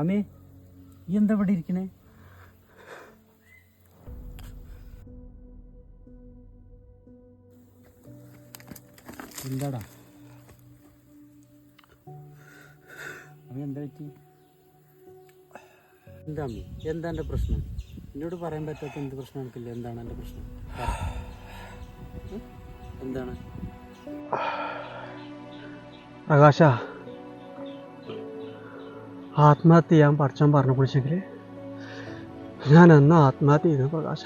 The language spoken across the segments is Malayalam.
അമ്മേ ഈ എന്താ ഇവിടെ ഇരിക്കണേ? എന്താടാ? അമ്മ എന്താ പറ്റി? എന്താ അമ്മ? എന്താ എന്റെ പ്രശ്നം? എന്നോട് പറയാൻ പറ്റാത്ത എന്ത് പ്രശ്നം എനിക്കില്ല. എന്താണ് എന്റെ പ്രശ്നം? എന്താണ്? പ്രകാശ ആത്മഹത്യ ചെയ്യാൻ പഠിച്ചാൻ പറഞ്ഞു പിടിച്ചെങ്കിൽ ഞാൻ അന്ന് ആത്മഹത്യ ചെയ്തു പ്രകാശ.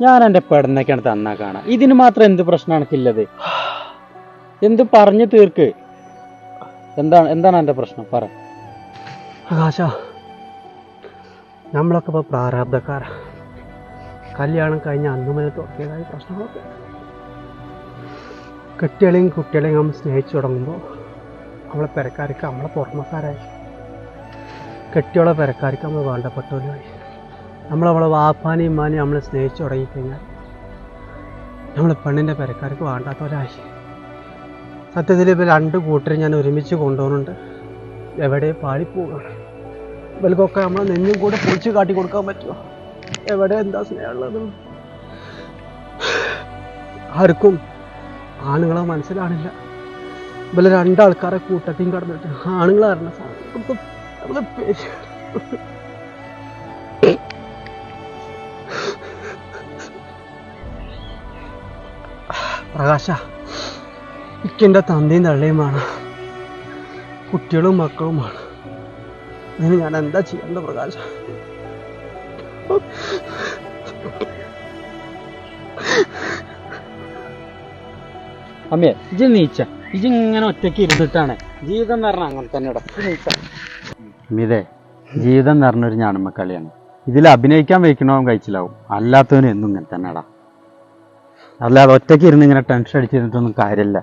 ഞാൻ എന്റെ പെടന്നൊക്കെയാണ് തന്നാ കാണാം. ഇതിന് മാത്രം എന്ത് പ്രശ്നം എനിക്കില്ലത് എന്ത് പറഞ്ഞു തീർക്ക്? എന്താണ് എന്താണ് എന്റെ പ്രശ്നം? പറ. പ്രകാശ നമ്മളൊക്കെ ഇപ്പോൾ പ്രാരാബ്ധക്കാരാണ് കല്യാണം കഴിഞ്ഞ അന്ന് മുതൽ തുടങ്ങിയതായ പ്രശ്നങ്ങളൊക്കെ. കെട്ടികളെയും കുട്ടികളെയും നമ്മൾ സ്നേഹിച്ചു തുടങ്ങുമ്പോൾ നമ്മളെ പെരക്കാർക്ക് നമ്മളെ പുറമക്കാരായി. കെട്ടിയോളെ പെരക്കാർക്ക് നമ്മൾ വേണ്ടപ്പെട്ടവരുമായി. നമ്മളവളെ നമ്മളെ വാപ്പാനെയും ഇമ്മാനെയും നമ്മൾ സ്നേഹിച്ചു തുടങ്ങിക്കഴിഞ്ഞാൽ നമ്മളെ പെണ്ണിന്റെ പെരക്കാർക്ക് വേണ്ടാത്തവരായി. സത്യത്തിൽ ഇപ്പോൾ രണ്ട് കൂട്ടരെ ഞാൻ ഒരുമിച്ച് കൊണ്ടുപോകുന്നുണ്ട്. എവിടെ പാളിപ്പോവുകയാണ് ഇവർക്കൊക്കെ നമ്മളെ നെഞ്ഞും കൂടെ പൊളിച്ച് കാട്ടി കൊടുക്കാൻ പറ്റുമോ? എവിടെ എന്താ സ്നേഹമുള്ളത്? ആർക്കും ആണുങ്ങളെ മനസ്സിലാണില്ല. ഇവരെ രണ്ടാൾക്കാരെ കൂട്ടത്തെയും കടന്നിട്ട് ആണുങ്ങൾ അറിഞ്ഞ പ്രകാശ ഇക്കെന്റെ തന്തയും തള്ളയുമാണ്. കുട്ടികളും മക്കളുമാണ്. ഇതിന് ഞാൻ എന്താ ചെയ്യേണ്ടത് പ്രകാശ? അമ്മേ ഇജ് നീച്ച. ഇജ് ഇങ്ങനെ ഒറ്റയ്ക്ക് ഇരുന്നിട്ടാണ്. ജീവിതം എന്ന് പറഞ്ഞാൽ അങ്ങനെ തന്നെ നീച്ച. ജീവിതം എന്ന് പറഞ്ഞൊരു ഞാണമ്മക്കളിയാണ് ഇതിൽ അഭിനയിക്കാൻ വയ്ക്കണവൻ കഴിച്ചിലാവും. അല്ലാത്തവനും എന്നും ഇങ്ങനെ തന്നെടാ. അല്ലാതെ ഒറ്റയ്ക്ക് ഇരുന്ന് ഇങ്ങനെ ടെൻഷൻ അടിച്ചിരുന്നിട്ടൊന്നും കാര്യമില്ല